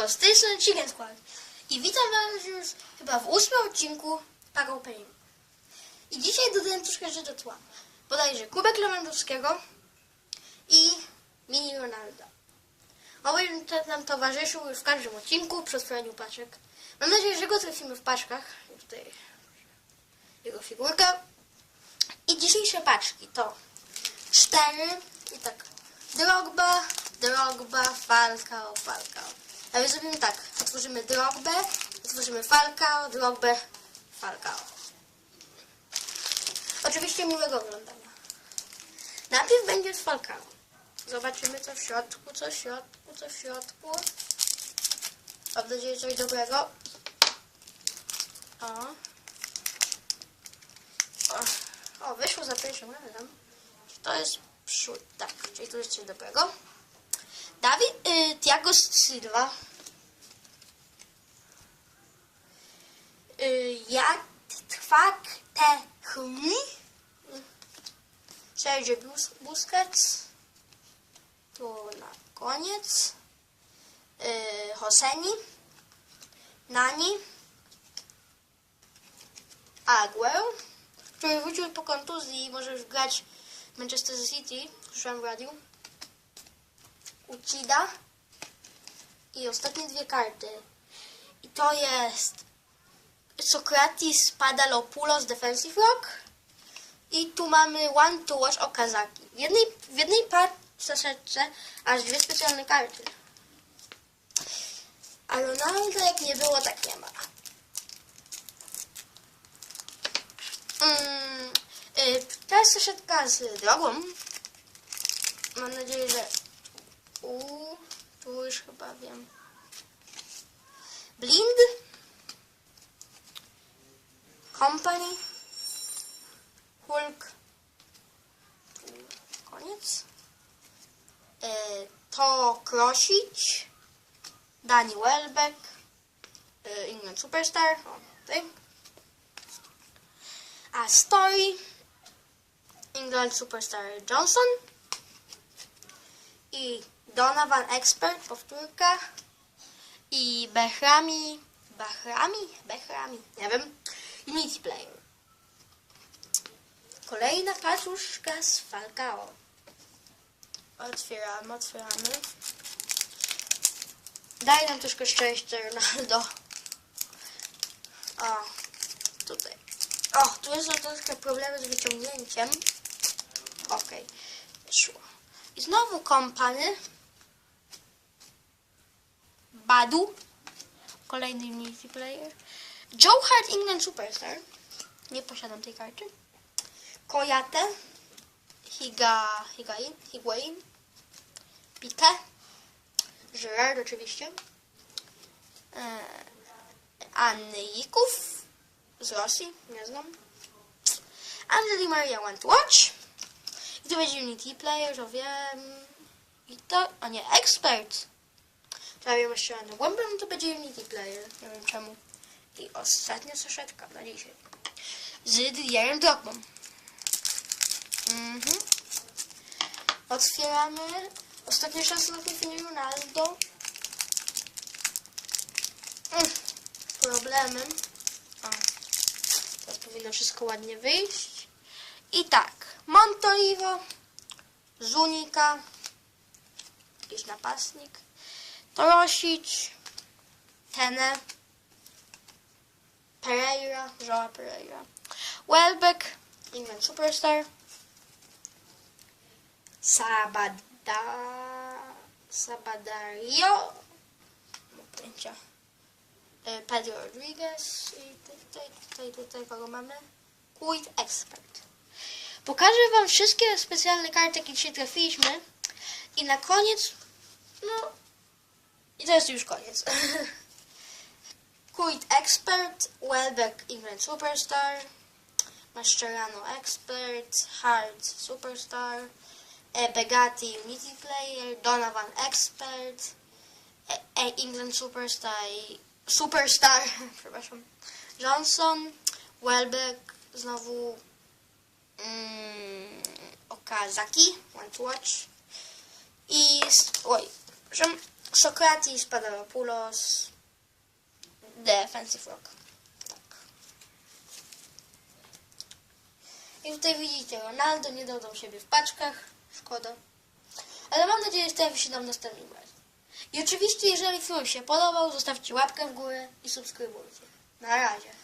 Strony Chicken Squad i witam was już chyba w ósmym odcinku Pack Opening. I dzisiaj dodałem troszkę rzeczy do tła. Bodajże kubek Lewandowskiego i mini Ronaldo. Oby ten nam towarzyszył już w każdym odcinku przy otwieraniu paczek. Mam nadzieję, że go trafimy w paczkach. Tutaj jego figurka. I dzisiejsze paczki to cztery i tak Drogba, Drogba, Falcao, Falcao. A więc zrobimy tak, otworzymy Drogbę, otworzymy Falcao, Drogbę, Falcao. Oczywiście miłego oglądania. Najpierw będzie z. Zobaczymy co w środku, co w środku, co w środku. Mam nadzieję, coś dobrego. O. O, o wyszło za pierwszym razem. To jest przód, tak, czyli to jest coś dobrego. Dawid, y, Thiago Silva. Y, jak trwa te chmii? Sergio Bus Busquets. Tu na koniec. Y, Hoseni. Nani. Aguero, który wrócił po kontuzji i może już grać w Manchester City, słyszałem w radiu. Uchida i ostatnie dwie karty. I to jest Sokratis Padalopoulos Defensive Rock i tu mamy One to Watch Okazaki. W jednej, w jednej paczce aż dwie specjalne karty. A Ronaldo jak nie było, tak nie ma. Mm, y, teraz saszetka z drogą. Mam nadzieję, że u, tu już chyba wiem. Blind. Company. Hulk. Tu koniec. E, to Krosić. Dani Welbeck. England Superstar. O, tutaj. A Story. England Superstar Johnson. I Donovan Expert, powtórka. I Behrami, Bahrami? Behrami, nie wiem. Unity Player. Kolejna paczuszka z Falcao. Otwieramy, otwieramy. Daj nam troszkę szczęścia, Ronaldo. O, tutaj. O, tu jest troszkę problemy z wyciągnięciem. Okej, szło. I znowu kompany. Badu. Kolejny Unity Player. Joe Hart England Superstar. Nie posiadam tej karty. Koyate. Higa, Higain, Higuain. Pique. Gerard oczywiście. E, Anyików. Z Rosji. Nie znam. Angeli Maria Want Watch. I to będzie Unity Player, to wiem. I to, a nie, Expert. Wiem jeszcze na głębę, to będzie Unity Player. Nie wiem czemu. I ostatnia saszetka na dzisiaj. Z Didierem Drogbą. Mhm. Otwieramy. Ostatnie szanse na trafienie Ronaldo. Mm. Problemy. O. Teraz powinno wszystko ładnie wyjść. I tak. Montolivo. Zunika. Jakiś napastnik. Torosic. Tene. Pereira. Joa Pereira. Welbeck. England Superstar. Sabada. Sabadario. E, Pedro Rodriguez. I tutaj, tutaj, tutaj kogo mamy? Quid Expert. Pokażę Wam wszystkie specjalne karty, jakie dzisiaj trafiliśmy. I na koniec, no, to jest już koniec. Quid Expert, Welbeck England Superstar, Mascherano Expert, Hart Superstar, e, Begatti Unity Player, Donovan Expert, e, e, England Superstar, Superstar, przepraszam, Johnson, Welbeck, znowu mm, Okazaki, to Watch i, oj, przepraszam, Sokratis, Papadopoulos, Defensive Rock. Tak. I tutaj widzicie, Ronaldo nie dodał siebie w paczkach. Szkoda. Ale mam nadzieję, że trafi się nam następnym razem. I oczywiście, jeżeli film się podobał, zostawcie łapkę w górę i subskrybujcie. Na razie.